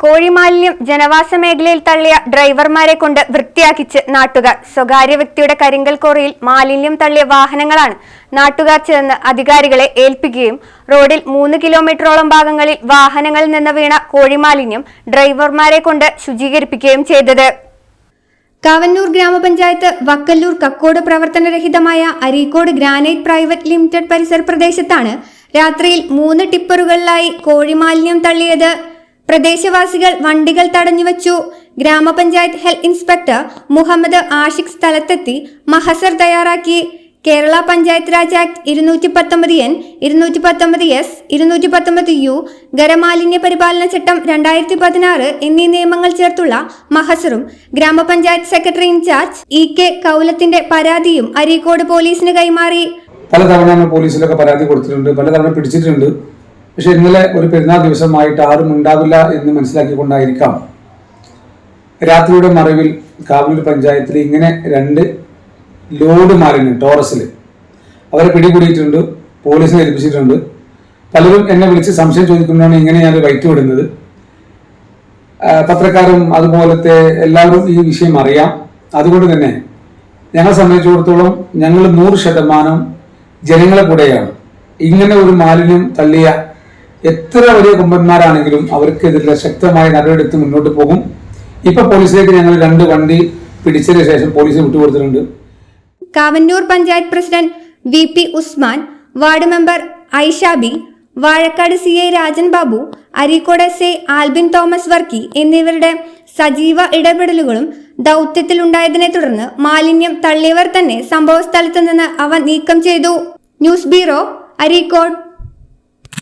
കോഴിമാലിന്യം ജനവാസ മേഖലയിൽ തള്ളിയ ഡ്രൈവർമാരെ കൊണ്ട് വൃത്തിയാക്കിച്ച് നാട്ടുകാർ. സ്വകാര്യ വ്യക്തിയുടെ കരിങ്കൽ കോറിയിൽ മാലിന്യം തള്ളിയ വാഹനങ്ങളാണ് നാട്ടുകാർ ചേർന്ന് അധികാരികളെ ഏൽപ്പിക്കുകയും റോഡിൽ മൂന്ന് കിലോമീറ്ററോളം ഭാഗങ്ങളിൽ വാഹനങ്ങളിൽ നിന്ന് വീണ കോഴിമാലിന്യം ഡ്രൈവർമാരെ കൊണ്ട് ശുചീകരിപ്പിക്കുകയും ചെയ്തത്. കാവന്നൂർ ഗ്രാമപഞ്ചായത്ത് വക്കല്ലൂർ കക്കോട് പ്രവർത്തനരഹിതമായ അരീക്കോട് ഗ്രാനൈറ്റ് പ്രൈവറ്റ് ലിമിറ്റഡ് പരിസര പ്രദേശത്താണ് രാത്രിയിൽ മൂന്ന് ടിപ്പറുകളിലായി കോഴിമാലിന്യം തള്ളിയത്. പ്രദേശവാസികൾ വണ്ടികൾ തടഞ്ഞുവച്ചു. ഗ്രാമപഞ്ചായത്ത് ഹെൽത്ത് ഇൻസ്പെക്ടർ മുഹമ്മദ് ആഷിഖ് സ്ഥലത്തെത്തി മഹസർ തയ്യാറാക്കി. കേരള പഞ്ചായത്ത് രാജ് ആക്ട് ഇരുന്നൂറ്റി പത്തൊമ്പത് എൻ ഇരുന്നൂറ്റി പത്തൊമ്പത് എസ് ഇരുന്നൂറ്റി പത്തൊമ്പത് യു ഗരമാലിന്യ പരിപാലന ചട്ടം രണ്ടായിരത്തി പതിനാറ് എന്നീ നിയമങ്ങൾ ചേർത്തുള്ള മഹസറും ഗ്രാമപഞ്ചായത്ത് സെക്രട്ടറി ഇൻചാർജ് ഇ കെ കൗലത്തിന്റെ പരാതിയും അരീക്കോട് പോലീസിന് കൈമാറി. പലതവണ പോലീസിലൊക്കെ പരാതി കൊടുത്തിട്ടുണ്ട് പലതവണ പിടിച്ചിട്ടുണ്ട്. പക്ഷെ ഇന്നലെ ഒരു പെരുന്നാൾ ദിവസമായിട്ട് ആരും ഉണ്ടാവില്ല എന്ന് മനസ്സിലാക്കിക്കൊണ്ടായിരിക്കാം. രാത്രിയുടെ മറവിൽ കാവൂർ പഞ്ചായത്തിൽ ഇങ്ങനെ രണ്ട് ലോഡ് മാലിന്യം ടോറസിൽ അവരെ പിടികൂടിയിട്ടുണ്ട് പോലീസിനെ ഏൽപ്പിച്ചിട്ടുണ്ട്. പലരും എന്നെ വിളിച്ച് സംശയം ചോദിക്കുന്നതാണ് ഇങ്ങനെ ഞാൻ വൈറ്റ് വിടുന്നത്. പത്രക്കാരും അതുപോലത്തെ എല്ലാവരും ഈ വിഷയം അറിയാം. അതുകൊണ്ട് തന്നെ ഞങ്ങളെ സംബന്ധിച്ചിടത്തോളം ഞങ്ങൾ നൂറ് ശതമാനം ജനങ്ങളെ കൂടെയാണ്. ഇങ്ങനെ ഒരു മാലിന്യം തള്ളിയ എത്ര വലിയ കുമ്പന്മാരാണെങ്കിലും അവർക്കെതിരെ ശക്തമായ നടപടിയെടുത്ത് മുന്നോട്ട് പോകും. ഇപ്പൊ പോലീസിലേക്ക് ഞങ്ങൾ രണ്ട് വണ്ടി പിടിച്ചതിന് ശേഷം police വിട്ടുകൊടുത്തിട്ടുണ്ട്. Kavanoor panchayat president V P Usman ward member Aishabi Vazhakkad C I Rajan Babu Areekode S A Albin Thomas Varkey എന്നിവരുടെ സജീവ ഇടപെടലുകളും ദൗത്യത്തിലുണ്ടായതിനെ തുടർന്ന് മാലിന്യം തള്ളിയവർ തന്നെ സംഭവ സ്ഥലത്ത് നിന്ന് അവ നീക്കം ചെയ്തു. News bureau Areekode.